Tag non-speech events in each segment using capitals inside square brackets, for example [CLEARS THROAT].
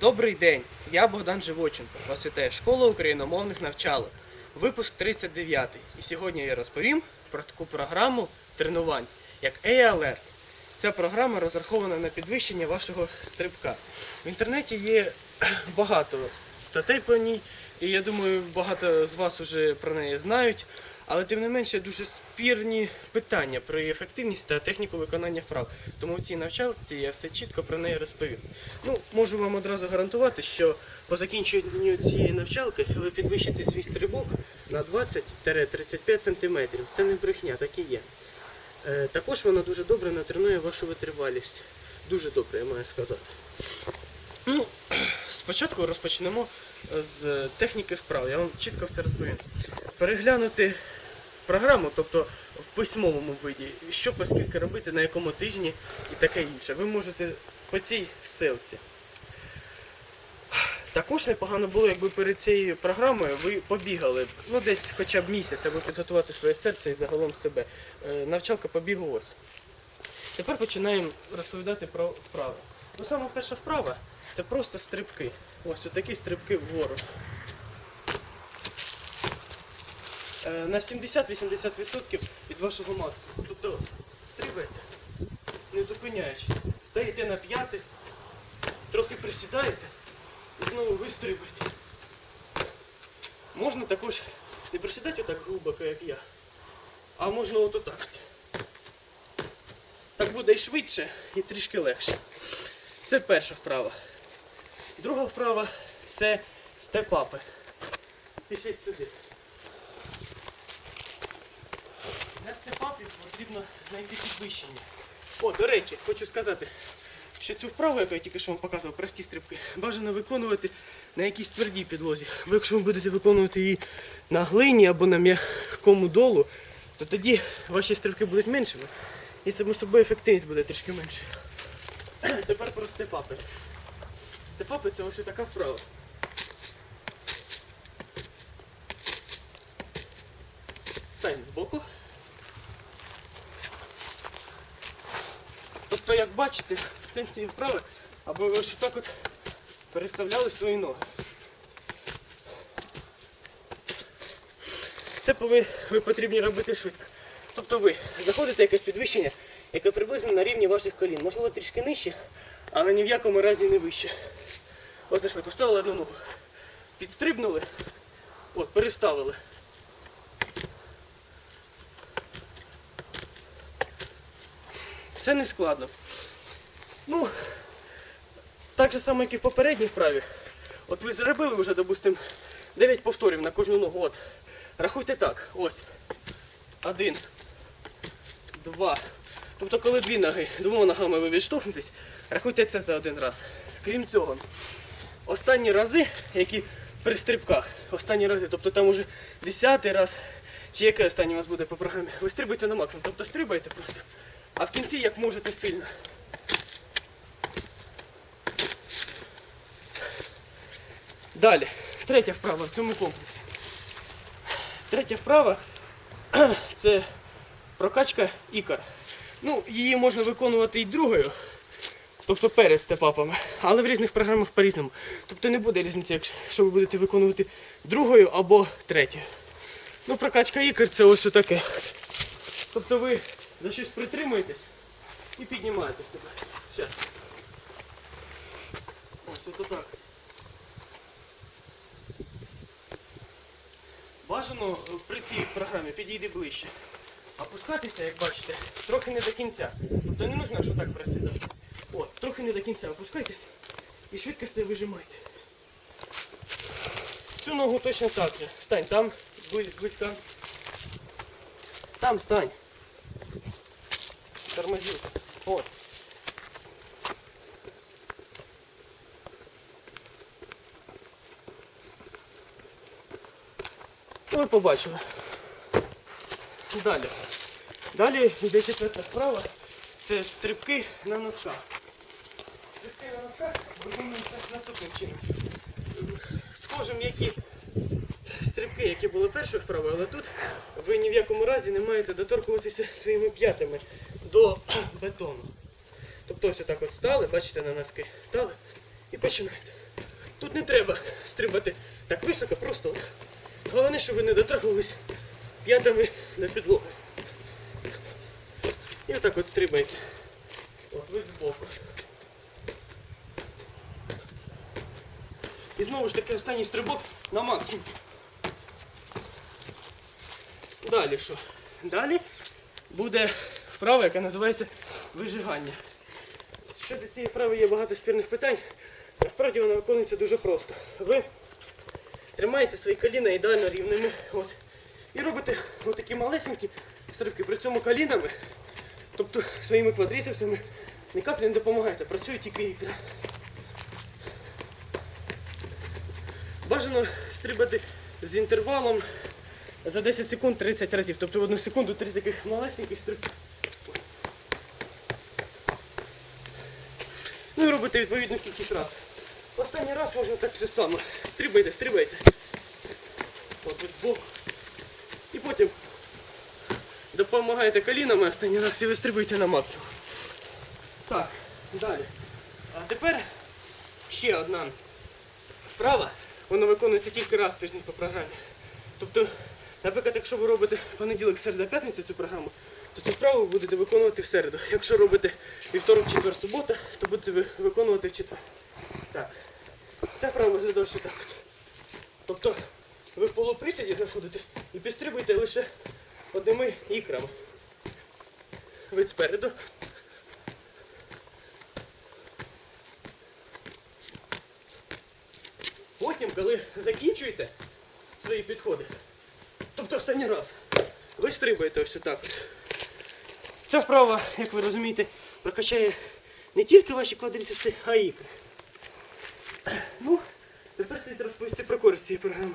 Добрий день, я Богдан Живоченко. Вас вітає школа україномовних навчалок. Випуск 39. І сьогодні я розповім про таку програму тренувань, як A-Alert. Ця програма розрахована на підвищення вашого стрибка. В інтернеті є [CLEARS THROAT] багато статей про ній, і я думаю, багато з вас вже про неї знають. Але тим не менше дуже спірні питання про її ефективність та техніку виконання вправ. Тому в цій навчалці я все чітко про неї розповім. Ну, можу вам одразу гарантувати, що по закінченню цієї навчалки ви підвищите свій стрибок на 20-35 см. Це не брехня, так і є. Е, також вона дуже добре натренує вашу витривалість. Дуже добре, я маю сказати. Ну, спочатку розпочнемо з техніки вправ. Я вам чітко все розповім. Переглянути програму, тобто в письмовому виді, що по робити, на якому тижні і таке інше. Ви можете по цій ссылці. Також непогано було, якби перед цією програмою ви побігали, ну десь хоча б місяць, аби підготувати своє серце і загалом себе. Е, Навчалка по бігу ось. Тепер починаємо розповідати про вправи. Ну, саме перша вправа це просто стрибки. Ось отакі стрибки вгору. На 70-80% від вашого максимуму. Тобто стрибайте, не зупиняючись. Стаєте на п'яти, трохи присідаєте і знову ви стрибаєте. Можна також не присідати отак глибоко, як я, а можна от отак. Так буде і швидше, і трішки легше. Це перша вправа. Друга вправа це степапи. Пішіть сюди. Для степапів потрібно знайти підвищення. О, до речі, хочу сказати, що цю вправу, яку я тільки що вам показував, прості стрибки, бажано виконувати на якійсь твердій підлозі. Бо якщо ви будете виконувати її на глині або на м'якому долу, то тоді ваші стрибки будуть меншими. І само собою ефективність буде трішки менше. [CLEARS THROAT] Тепер про степапи. Степапи це ось така вправа. Стань збоку. Тобто, як бачите, сенс цієї вправи, аби ви ось так от переставляли свої ноги. Це повинні, ви потрібні робити швидко. Тобто ви заходите якесь підвищення, яке приблизно на рівні ваших колін. Можливо, трішки нижче, але ні в якому разі не вище. Ось знайшли, поставили одну ногу. Підстрибнули, от, переставили. Це не складно. Ну, так же само, як і в попередній вправі. От ви зробили вже, допустим, 9 повторів на кожну ногу. От. Рахуйте так. Ось. Один. Два. Тобто, коли дві ноги, двома ногами ви відштовхнетесь, рахуйте це за один раз. Крім цього, останні рази, які при стрибках, останні рази, тобто там уже десятий раз, чи яке останнє у вас буде по програмі, ви стрибайте на максимум. Тобто стрибайте просто. А в кінці як можете сильно. Далі, третя вправа в цьому комплексі. Третя вправа [CLEARS THROAT] це прокачка ікор. Ну, її можна виконувати і другою, тобто перед степапами, але в різних програмах по-різному. Тобто не буде різниці, якщо ви будете виконувати другою або третьою. Ну, прокачка ікор це ось таке. Тобто ви за щось притримуєтесь і піднімаєте себе. Зараз. Ось ото так. Бажано е, при цій програмі підійди ближче. Опускатися, як бачите, трохи не до кінця. Тобто не нужно, що так присідати. От, трохи не до кінця опускайтесь і швидко себе вижимайте. Цю ногу точно так же. Стань там, близько. Там стань. Тормози. От. Ну, побачили. Далі. Далі йде четверта справа. Це стрибки на носках. Стрибки на носках виконуються наступним чином. Схоже, м'які стрибки, які були першою вправою, але тут ви ні в якому разі не маєте доторкуватися своїми п'ятами до бетону. Тобто ось отак от стали, бачите, на носки стали і починаєте. Тут не треба стрибати так високо, просто. Головне, щоб ви не дотрагувались п'ятами на підлогу. І отак от стрибайте. От ви збоку. І знову ж таки останній стрибок на максимум. Далі що? Далі буде вправа, яка називається вижигання. Щодо цієї вправи є багато спірних питань. Насправді вона виконується дуже просто. Ви тримаєте свої коліна ідеально рівними. От, і робите отакі малесенькі стрибки. При цьому колінами, тобто своїми квадрісівцями, ні каплі не допомагаєте, працює тільки ікра. Бажано стрибати з інтервалом за 10 секунд 30 разів. Тобто в одну секунду три таких малесеньких стрибки. І відповідну кількість раз. Останній раз можна так же само. Стрибайте, стрибайте. От від боку. І потім допомагаєте колінами останній раз і ви стрибаєте на максимум. Так, далі. А тепер ще одна вправа. Вона виконується тільки раз в тиждень по програмі. Тобто, наприклад, якщо ви робите понеділок, середа, п'ятниця цю програму, то цю вправу ви будете виконувати в середу. Якщо робите вівторок, четвер, субота, то будете ви виконувати в четвер. Так. Ця вправа виглядає ще так. Тобто ви в полуприсіді знаходитесь і підстрибуєте лише одними ікрами. Ви спереду. Потім, коли закінчуєте свої підходи, тобто останній раз, ви стрибаєте ось отак. от. Ця вправа, як ви розумієте, прокачає не тільки ваші квадріцепси, а й ікри. Ну, тепер слід розповісти про користь цієї програми.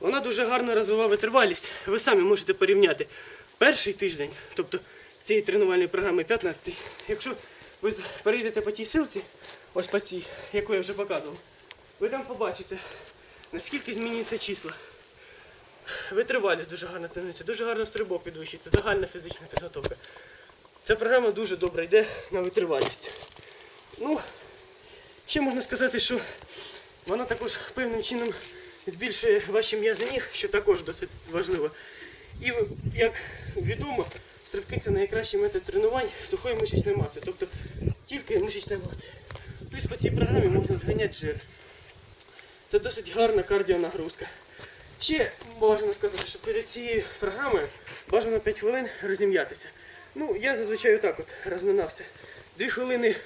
Вона дуже гарно розвиває витривалість. Ви самі можете порівняти перший тиждень, тобто цієї тренувальної програми 15-й. Якщо ви перейдете по тій силці, ось по цій, яку я вже показував, ви там побачите, наскільки змінюються числа. Витривалість дуже гарно тренується, дуже гарно стрибок підвищується, загальна фізична підготовка. Ця програма дуже добре йде на витривалість. Ну, ще можна сказати, що вона також певним чином збільшує ваші м'язи ніг, що також досить важливо. І як відомо, стрибки це найкращий метод тренувань сухої мишечної маси, тобто тільки мишечної маси. Плюс по цій програмі можна зганяти жир. Це досить гарна кардіонагрузка. Ще бажано сказати, що перед цією програмою бажано 5 хвилин розім'ятися. Ну, я зазвичай отак от розминався. Дві хвилини,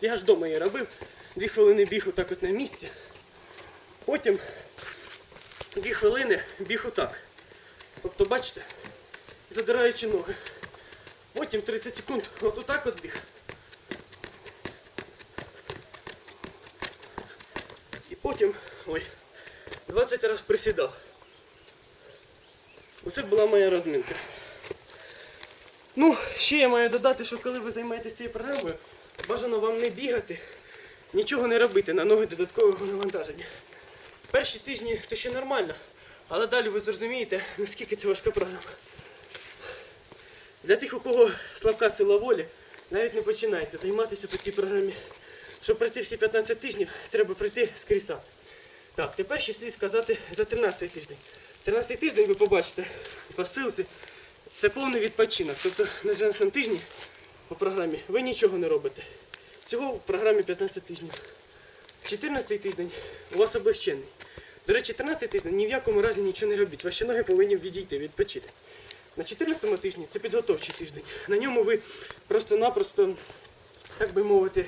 я ж вдома її робив, дві хвилини біг отак от на місці. Потім дві хвилини біг отак. Тобто, бачите, задираючи ноги. Потім 30 секунд от отак от біг. І потім, ой, 20 разів присідав. Оце була моя розминка. Ну, ще я маю додати, що коли ви займаєтесь цією програмою, бажано вам не бігати, нічого не робити на ноги додаткового навантаження. Перші тижні то ще нормально, але далі ви зрозумієте, наскільки це важка програма. Для тих, у кого слабка сила волі, навіть не починайте займатися по цій програмі. Щоб пройти всі 15 тижнів, треба пройти з кріса. Так, тепер ще слід сказати за 13 тиждень. 13 тиждень ви побачите по ссылці, це повний відпочинок. Тобто на 13 тижні по програмі ви нічого не робите. Всього в програмі 15 тижнів. 14 тиждень у вас облегчений. До речі, 13 тиждень ні в якому разі нічого не робіть. Ваші ноги повинні відійти, відпочити. На 14 тижні це підготовчий тиждень. На ньому ви просто-напросто, так би мовити,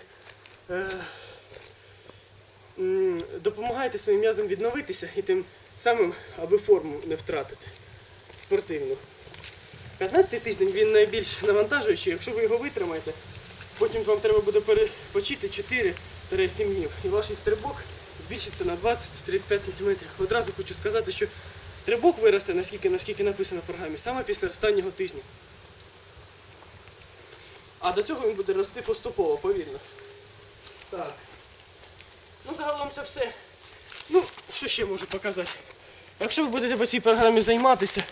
е, допомагаєте своїм м'язам відновитися і тим самим, аби форму не втратити спортивну. 15 тиждень він найбільш навантажуючий, якщо ви його витримаєте, потім вам треба буде перепочити 4-7 днів. І ваш стрибок збільшиться на 20-35 см. Одразу хочу сказати, що стрибок виросте, наскільки, наскільки написано в програмі, саме після останнього тижня. А до цього він буде рости поступово, повільно. Так. Ну, загалом це все. Ну, що ще можу показати? Якщо ви будете по цій програмі займатися,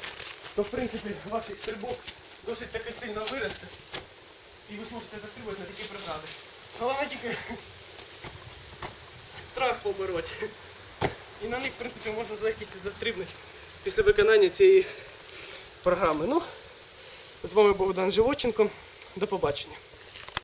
то в принципі ваш стрибок досить таки сильно виросте. І ви зможете застрибувати на такі програми. Головне тільки страх побороти. І на них, в принципі, можна з легкістю застрибнути після виконання цієї програми. Ну, з вами Богдан Живоченко. До побачення.